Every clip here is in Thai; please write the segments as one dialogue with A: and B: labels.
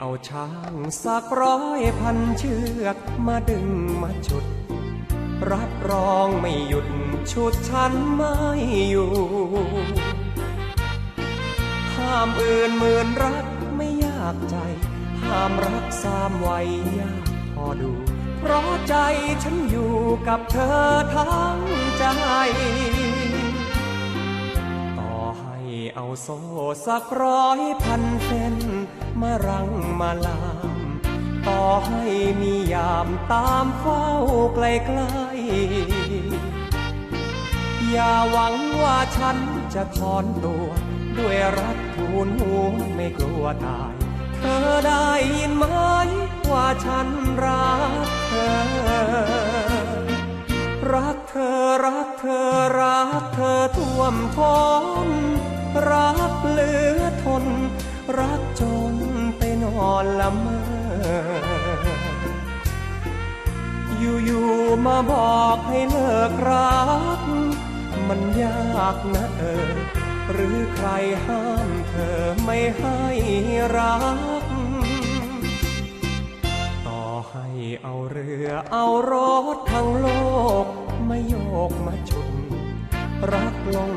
A: เอาช้างสักร้อยพันเชือกมาดึงมาจุด รับรองไม่หยุดชุดฉันไม่อยู่ห้ามอื่นหมื่นรักไม่ยากใจ ห้ามรักสามไวัยากพอดู เพราะใจฉันอยู่กับเธอทั้งใจ เอาโซ่สักร้อยพันเส้นมารังมาลาม ต่อให้มียามตามเฝ้าไกลๆอย่าหวังว่าฉันจะถอนตัว ด้วยรักทูลหัวไม่กลัวตาย เธอได้ยินไหมว่าฉันรักเธอ รักเธอรักเธอรักเธอท่วมท้น รักเหลือทน รักจนไปนอนละเมอ อยู่ๆมาบอกให้เลิกรัก มันยากนะเออ หรือใครห้ามเธอไม่ให้รัก ต่อให้เอาเรือเอารถทั้งโลก ไมาโยกมาชุดรักลง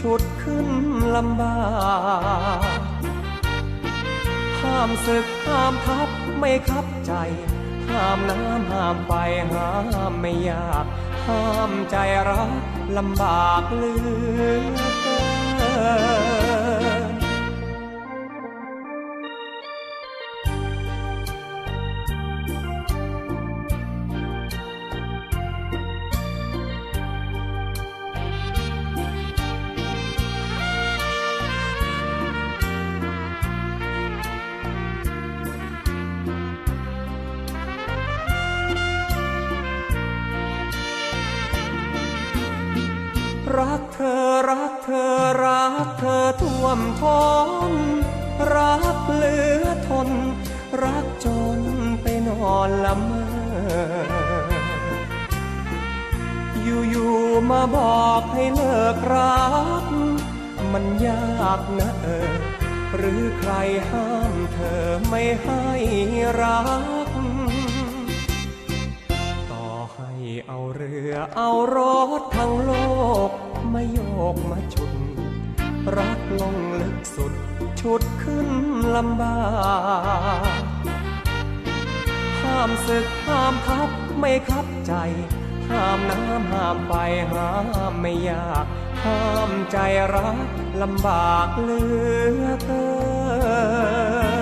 A: ชุดขึ้นลำบากห้ามศึกห้ามทับไม่คับใจ ห้ามน้ำห้ามไฟห้ามไม่ยาก ห้ามใจรักลำบากเลือ รักเธอรักเธอรักเธอท่วมท้นรักเหลือทน รักจนไปนอนละเมออยู่ๆมาบอกให้เลิกรัก มันยากนะเออ หรือใครห้ามเธอไม่ให้รัก เอาเรือเอารถทั้งโลกมาโยกมาชุดรักลงลึกสุดชุดขึ้นลำบากห้ามศึกห้ามทับไม่คับใจ ห้ามน้ำห้ามไฟห้ามไม่ยาก ห้ามใจรักลำบากเหลือเกิน